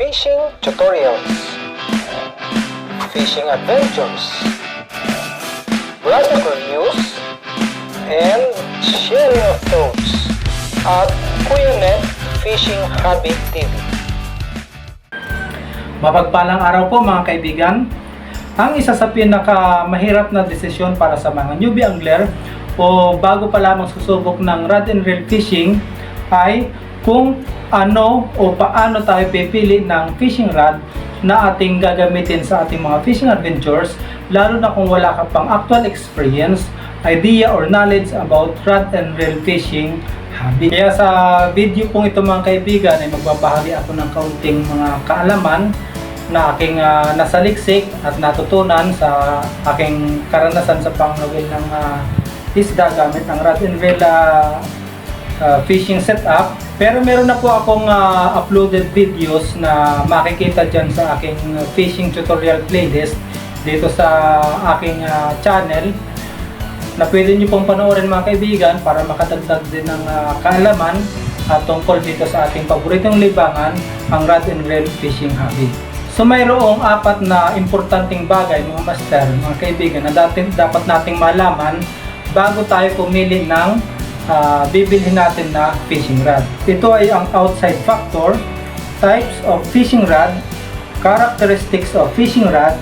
fishing tutorials, fishing adventures, radical reviews, and sharing of thoughts at Kuya Net Fishing Hobby TV. Mapagpalang araw po mga kaibigan. Ang isa sa pinaka mahirap na desisyon para sa mga newbie angler o bago pa lamang susubok ng rod and reel fishing ay kung ano o paano tayo pipili ng fishing rod na ating gagamitin sa ating mga fishing adventures lalo na kung wala ka pang actual experience, idea or knowledge about rod and reel fishing hobby. Kaya sa video pong ito mga kaibigan ay magbabahagi ako ng kaunting mga kaalaman na aking ah, nasaliksik at natutunan sa aking karanasan sa panglawin ng ah, isda gamit ang rod and reel ah, fishing setup. Pero meron na po akong ah, uploaded videos na makikita dyan sa aking fishing tutorial playlist dito sa aking ah, channel na pwede nyo pong panoorin mga kaibigan para makadagdag din ng ah, kaalaman at tungkol dito sa ating paboritong libangan, ang rod and reel fishing hobby. So mayroong apat na importanteng bagay mga master, mga kaibigan na datin, dapat nating malaman bago tayo pumili ng ah, bibilhin natin na fishing rod. Ito ay ang outside factor, types of fishing rod, characteristics of fishing rod,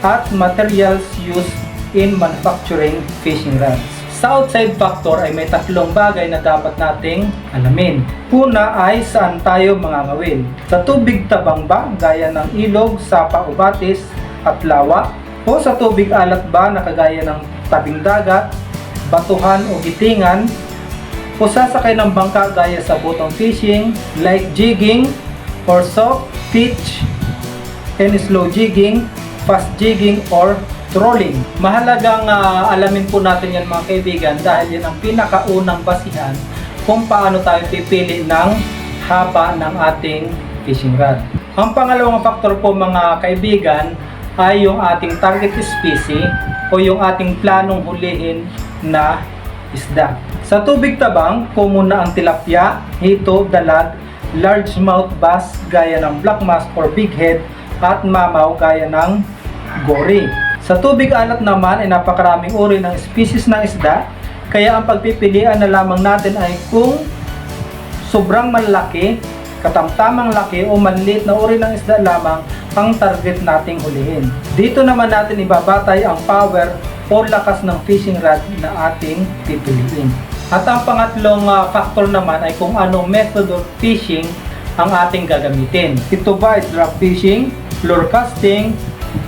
at materials used in manufacturing fishing rods. Sa outside factor ay may tatlong bagay na dapat nating alamin. Una ay saan tayo mangangawil. Sa tubig tabang ba gaya ng ilog, sapa o batis at lawa? O sa tubig alat ba na kagaya ng tabing dagat, batuhan o gitingan? O sasakay ng bangka gaya sa bottom fishing, like jigging, or soft pitch, and slow jigging, fast jigging, or trolling. Mahalagang ah, alamin po natin yan mga kaibigan dahil yan ang pinakaunang basihan kung paano tayo pipili ng haba ng ating fishing rod. Ang pangalawang faktor po mga kaibigan ay yung ating target species o yung ating planong hulihin na isda. Sa tubig tabang, common na ang tilapia, hito, dalag, largemouth bass gaya ng black mass or big head at mamaw gaya ng gory. Sa tubig alat naman ay napakaraming uri ng species ng isda, kaya ang pagpipilian na lamang natin ay kung sobrang malaki, katamtamang laki o maliit na uri ng isda lamang ang target nating hulihin. Dito naman natin ibabatay ang power o lakas ng fishing rod na ating pipiliin. At ang pangatlong ah, factor naman ay kung anong method of fishing ang ating gagamitin. Ito ba ay drop fishing, lure casting,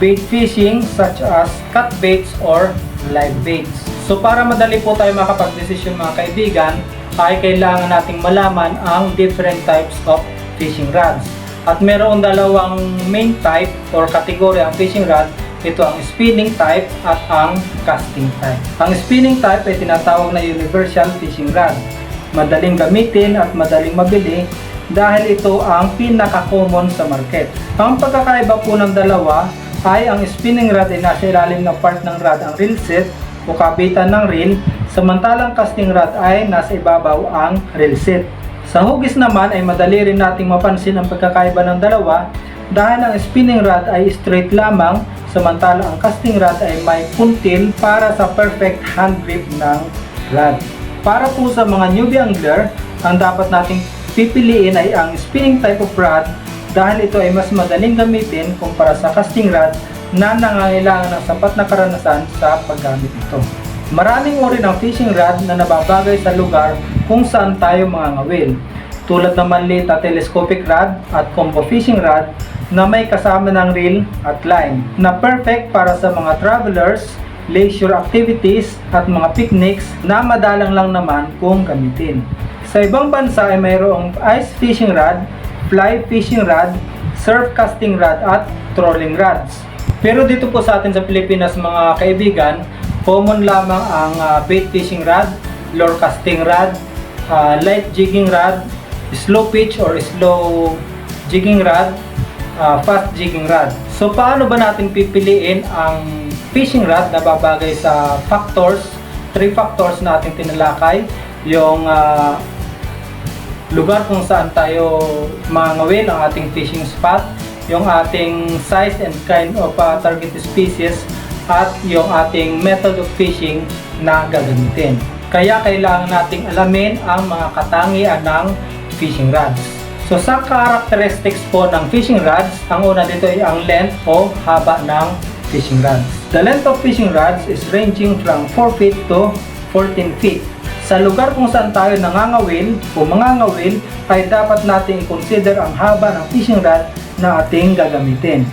bait fishing such as cut baits or live baits. So para madali po tayo makapag-desisyon mga kaibigan, ay kailangan nating malaman ang different types of fishing rods. At meron dalawang main type or kategory ang fishing rod. Ito ang spinning type at ang casting type. Ang spinning type ay tinatawag na universal fishing rod. Madaling gamitin at madaling mabili dahil ito ang pinaka-common sa market. Ang pagkakaiba po ng dalawa ay ang spinning rod ay nasa ilalim ng part ng rod ang reel set o kabitan ng reel, samantalang casting rod ay nasa ibabaw ang reel set. Sa hugis naman ay madali rin nating mapansin ang pagkakaiba ng dalawa dahil ang spinning rod ay straight lamang samantalang ang casting rod ay may puntil para sa perfect hand grip ng rod. Para po sa mga newbie angler, ang dapat nating pipiliin ay ang spinning type of rod dahil ito ay mas madaling gamitin kumpara sa casting rod na nangangailangan ng sapat na karanasan sa paggamit nito. Maraming uri ng fishing rod na nababagay sa lugar kung saan tayo mangangawil. Tulad ng maliit na telescopic rod at combo fishing rod na may kasama ng reel at line na perfect para sa mga travelers, leisure activities at mga picnics na madalang lang naman kung gamitin. Sa ibang bansa ay mayroong ice fishing rod, fly fishing rod, surf casting rod at trolling rods. Pero dito po sa atin sa Pilipinas mga kaibigan, common lamang ang ah, bait fishing rod, lure casting rod, ah, light jigging rod, slow pitch or slow jigging rod, ah, fast jigging rod. So paano ba natin pipiliin ang fishing rod na babagay sa factors, three factors na ating tinalakay, yung ah, lugar kung saan tayo mangawil ang ating fishing spot, yung ating size and kind of uh, target species, at yung ating method of fishing na gagamitin. Kaya kailangan nating alamin ang mga katangian ng fishing rods. So sa characteristics po ng fishing rods, ang una dito ay ang length o haba ng fishing rods. The length of fishing rods is ranging from 4 feet to 14 feet. Sa lugar kung saan tayo nangangawil o mangangawil ay dapat natin i-consider ang haba ng fishing rod na ating gagamitin.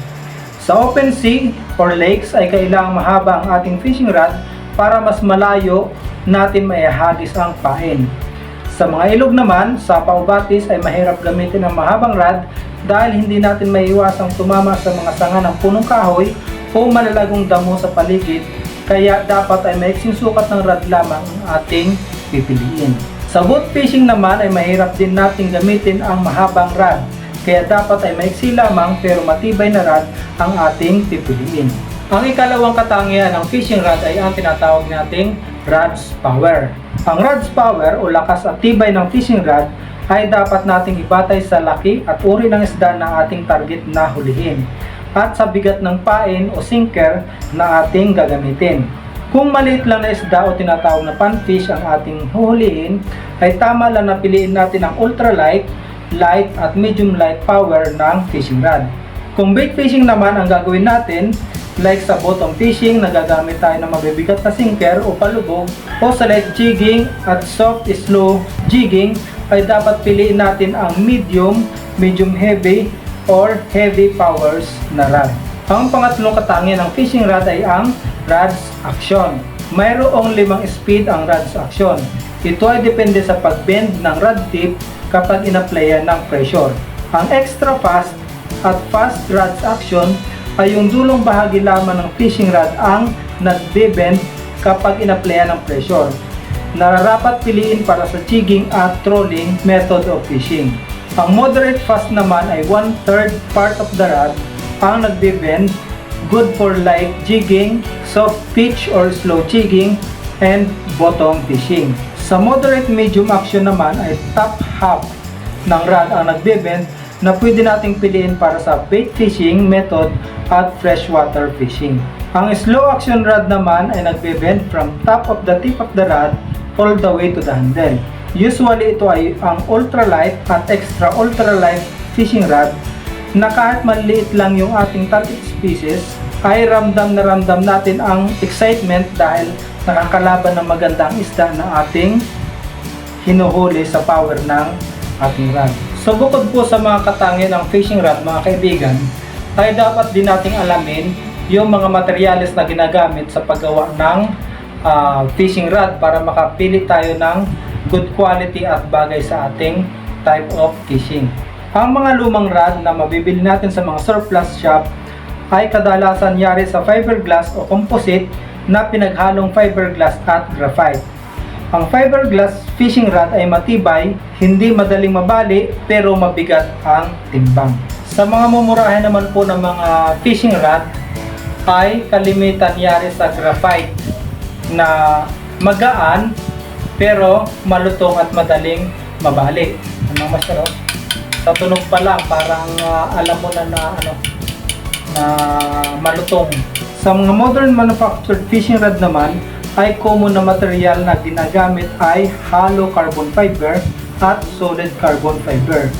Sa open sea or lakes ay kailangang mahaba ang ating fishing rod para mas malayo natin maihagis ang pain. Sa mga ilog naman, sa paubatis ay mahirap gamitin ang mahabang rod dahil hindi natin maiiwasang tumama sa mga sanga ng punong kahoy o malalagong damo sa paligid kaya dapat ay maiksing sukat ng rod lamang ang ating pipiliin. Sa boat fishing naman ay mahirap din natin gamitin ang mahabang rod kaya dapat ay maiksi lamang pero matibay na rod ang ating pipiliin. Ang ikalawang katangian ng fishing rod ay ang tinatawag nating rod's power. Ang rod's power o lakas at tibay ng fishing rod ay dapat nating ibatay sa laki at uri ng isda na ating target na hulihin at sa bigat ng pain o sinker na ating gagamitin. Kung maliit lang na isda o tinatawag na panfish ang ating huhulihin, ay tama lang na piliin natin ang ultralight, light at medium light power ng fishing rod. Kung bait fishing naman ang gagawin natin, like sa bottom fishing, nagagamit tayo ng mabibigat na sinker o palubog, o sa light jigging at soft slow jigging, ay dapat piliin natin ang medium, medium heavy, or heavy powers na rod. Ang pangatlong katangian ng fishing rod ay ang rod's action. Mayroong limang speed ang rod's action. Ito ay depende sa pagbend ng rod tip kapag inaplayan ng pressure. Ang extra fast at fast rod's action ay yung dulong bahagi lamang ng fishing rod ang nagbe-bend kapag inaplayan ng pressure. Nararapat piliin para sa jigging at trolling method of fishing. Ang moderate fast naman ay one-third part of the rod ang nagbe-bend, good for light jigging, soft pitch or slow jigging, and bottom fishing. Sa moderate medium action naman ay top half ng rod ang nagbe-bend na pwede nating piliin para sa bait fishing method at freshwater fishing. Ang slow action rod naman ay nagbe-bend from top of the tip of the rod all the way to the handle. Usually ito ay ang ultralight at extra ultralight fishing rod na kahit maliit lang yung ating target species ay ramdam na ramdam natin ang excitement dahil nakakalaban ng magandang isda na ating hinuhuli sa power ng ating rod. So bukod po sa mga katangian ng fishing rod mga kaibigan, ay dapat din nating alamin yung mga materyales na ginagamit sa paggawa ng ah, fishing rod para makapili tayo ng good quality at bagay sa ating type of fishing. Ang mga lumang rod na mabibili natin sa mga surplus shop ay kadalasan yari sa fiberglass o composite na pinaghalong fiberglass at graphite. Ang fiberglass fishing rod ay matibay, hindi madaling mabali, pero mabigat ang timbang. Sa mga mumurahin naman po ng mga fishing rod ay kalimitan yari sa graphite na magaan pero malutong at madaling mabali. Ano master oh? Sa tunog pa lang parang ah, alam mo na na ano na malutong. Sa mga modern manufactured fishing rod naman ay common na material na ginagamit ay hollow carbon fiber at solid carbon fiber.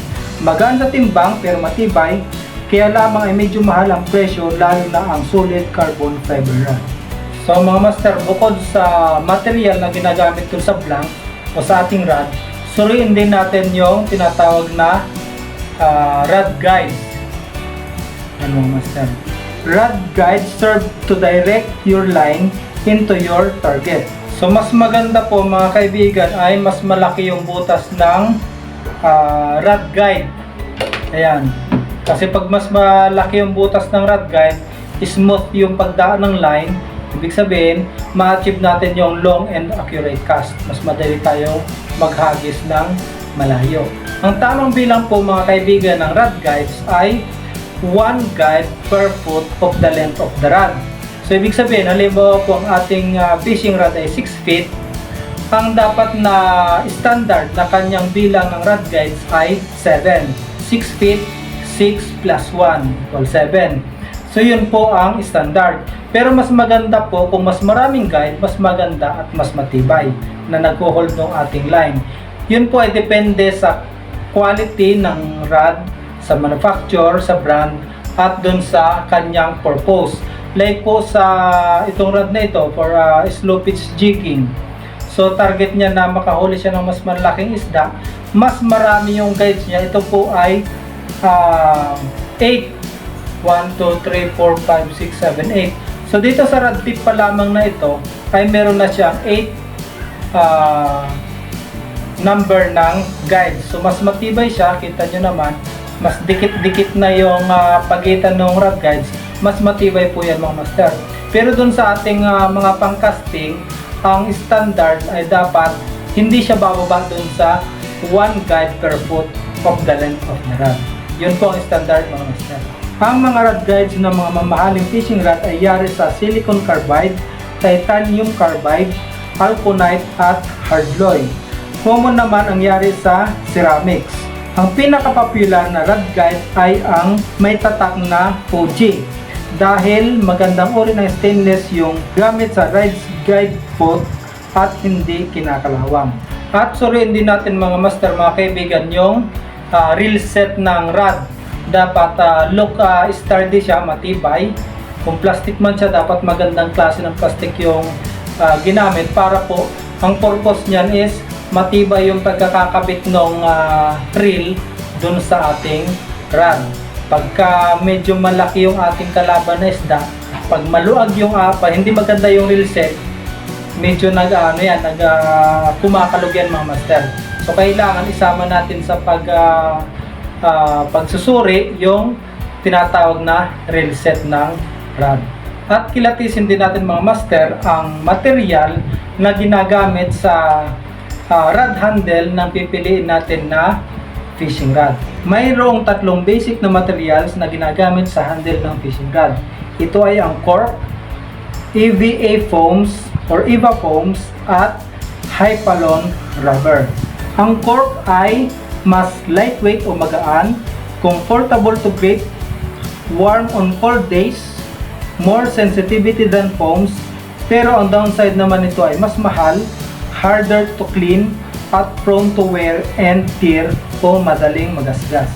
Magaan sa timbang pero matibay kaya lamang ay medyo mahal ang presyo lalo na ang solid carbon fiber rod. So mga master, bukod sa material na ginagamit ko sa blank o sa ating rod, suriin din natin yung tinatawag na ah, rod guide. Ano master? Rod guide serve to direct your line into your target. So mas maganda po mga kaibigan ay mas malaki yung butas ng ah, rod guide. Ayan. Kasi pag mas malaki yung butas ng rod guide, smooth yung pagdaan ng line. Ibig sabihin, ma-achieve natin yung long and accurate cast. Mas madali tayong maghagis ng malayo. Ang tamang bilang po mga kaibigan ng rod guides ay one guide per foot of the length of the rod. So ibig sabihin, halimbawa po ang ating ah, fishing rod ay 6 feet, ang dapat na standard na kanyang bilang ng rod guides ay 7. 6 feet, 6 plus 1 equal 7. So yun po ang standard. Pero mas maganda po kung mas maraming guide, mas maganda at mas matibay na nag-hold ng ating line. Yun po ay depende sa quality ng rod, sa manufacturer, sa brand, at dun sa kanyang purpose. Like po sa itong rod na ito for uh, slow pitch jigging. So target niya na makahuli siya ng mas malaking isda. Mas marami yung guides niya. Ito po ay uh, 8 1, 2, 3, 4, 5, 6, 7, 8. So dito sa rod tip pa lamang na ito ay meron na siyang 8 uh, number ng guide. So mas matibay siya, kita nyo naman, mas dikit-dikit na yung ah, pagitan ng rod guides, mas matibay po yan mga master. Pero dun sa ating ah, mga pangcasting, ang standard ay dapat hindi siya bababa dun sa 1 guide per foot of the length of the rod. Yun po ang standard mga master. Ang mga rod guides ng mga mamahaling fishing rod ay yari sa silicon carbide, titanium carbide, alconite at hardloy. Common naman ang yari sa ceramics. Ang pinaka-popular na rod guide ay ang may tatak na Fuji dahil magandang uri ng stainless yung gamit sa rides guide foot at hindi kinakalawang. At suriin din natin mga master, mga kaibigan, yung ah, reel set ng rod. Dapat ah, look ah, sturdy siya, matibay. Kung plastic man siya, dapat magandang klase ng plastic yung ah, ginamit para po ang purpose niyan is matibay yung pagkakakabit ng reel dun sa ating rod. Pagka medyo malaki yung ating kalaban na isda, pag maluag yung apa, hindi maganda yung reel set, medyo nag ano yan, nag ah, kumakalog yan mga master. So kailangan isama natin sa pag ah, ah, pagsusuri yung tinatawag na reel set ng rod. At kilatisin din natin mga master ang material na ginagamit sa ah, rod handle ng pipiliin natin na fishing rod. Mayroong tatlong basic na materials na ginagamit sa handle ng fishing rod. Ito ay ang cork, EVA foams or EVA foams at Hypalon rubber. Ang cork ay mas lightweight o magaan, comfortable to grip, warm on cold days, more sensitivity than foams, pero ang downside naman nito ay mas mahal, harder to clean, at prone to wear and tear o madaling magasgas.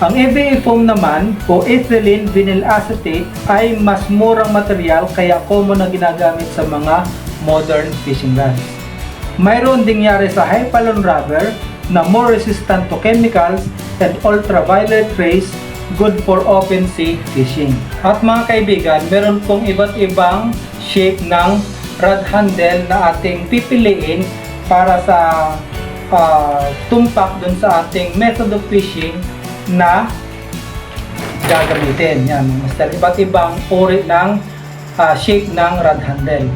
Ang EVA foam naman o ethylene vinyl acetate ay mas murang material kaya common na ginagamit sa mga modern fishing rods. Mayroon ding yari sa Hypalon rubber na more resistant to chemicals and ultraviolet rays good for open sea fishing. At mga kaibigan, meron pong iba't ibang shape ng rod handle na ating pipiliin para sa ah, tumpak dun sa ating method of fishing na gagamitin. Yan, master. Iba't ibang uri ng ah, shape ng rod handle.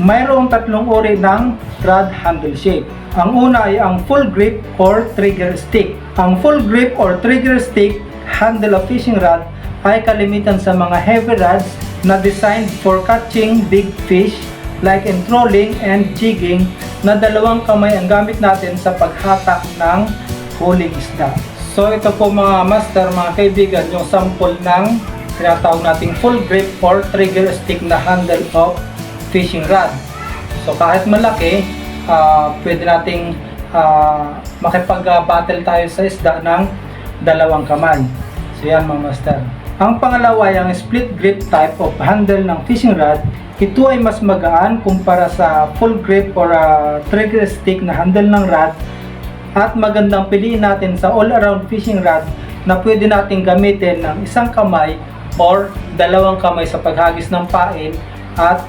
Mayroong tatlong uri ng rod handle shape. Ang una ay ang full grip or trigger stick. Ang full grip or trigger stick handle of fishing rod ay kalimitan sa mga heavy rods na designed for catching big fish like in trolling and jigging na dalawang kamay ang gamit natin sa paghatak ng huling isda. So ito po mga master, mga kaibigan, yung sample ng tinatawag nating full grip or trigger stick na handle of fishing rod. So kahit malaki, ah, pwede nating ah, makipag-battle tayo sa isda ng dalawang kamay. So yan mga master. Ang pangalawa ay ang split grip type of handle ng fishing rod. Ito ay mas magaan kumpara sa full grip or ah, trigger stick na handle ng rod at magandang piliin natin sa all-around fishing rod na pwede nating gamitin ng isang kamay or dalawang kamay sa paghagis ng pain at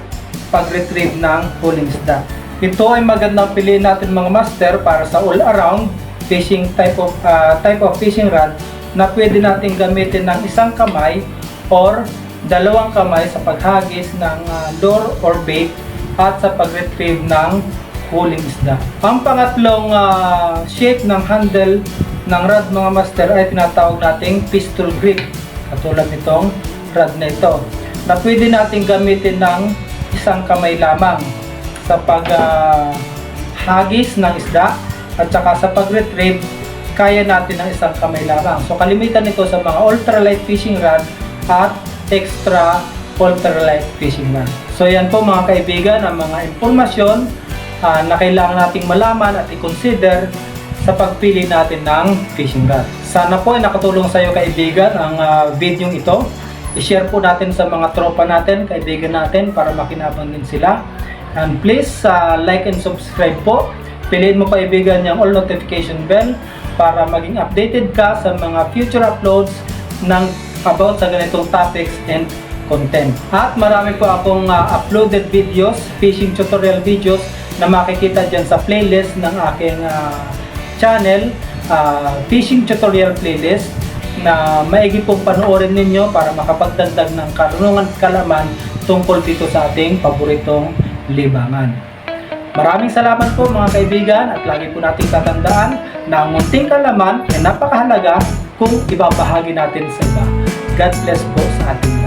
pag-retrieve ng huling isda. Ito ay magandang piliin natin mga master para sa all-around fishing type of ah, type of fishing rod na pwede nating gamitin ng isang kamay or dalawang kamay sa paghagis ng ah, lure or bait at sa pag-retrieve ng huling isda. Ang pangatlong ah, shape ng handle ng rod mga master ay tinatawag nating pistol grip. Katulad nitong rod na ito. Na pwede nating gamitin ng isang kamay lamang sa pag ah, hagis ng isda at saka sa pag-retrieve kaya natin ng isang kamay lamang. So kalimitan nito sa mga ultralight fishing rod at extra ultralight fishing rod. So yan po mga kaibigan ang mga impormasyon ah, na kailangan nating malaman at i-consider sa pagpili natin ng fishing rod. Sana po ay nakatulong sa iyo kaibigan ang ah, video ito. I-share po natin sa mga tropa natin, kaibigan natin para makinabang din sila. And please ah, like and subscribe po. Piliin mo kaibigan yung all notification bell para maging updated ka sa mga future uploads ng about sa ganitong topics and content. At marami po akong ah, uploaded videos, fishing tutorial videos na makikita dyan sa playlist ng aking ah, channel, ah, fishing tutorial playlist na maigi pong panoorin ninyo para makapagdagdag ng karunungan at kalaman tungkol dito sa ating paboritong libangan. Maraming salamat po mga kaibigan at lagi po nating tatandaan na ang munting kalaman ay napakahalaga kung ibabahagi natin sa iba. God bless po sa ating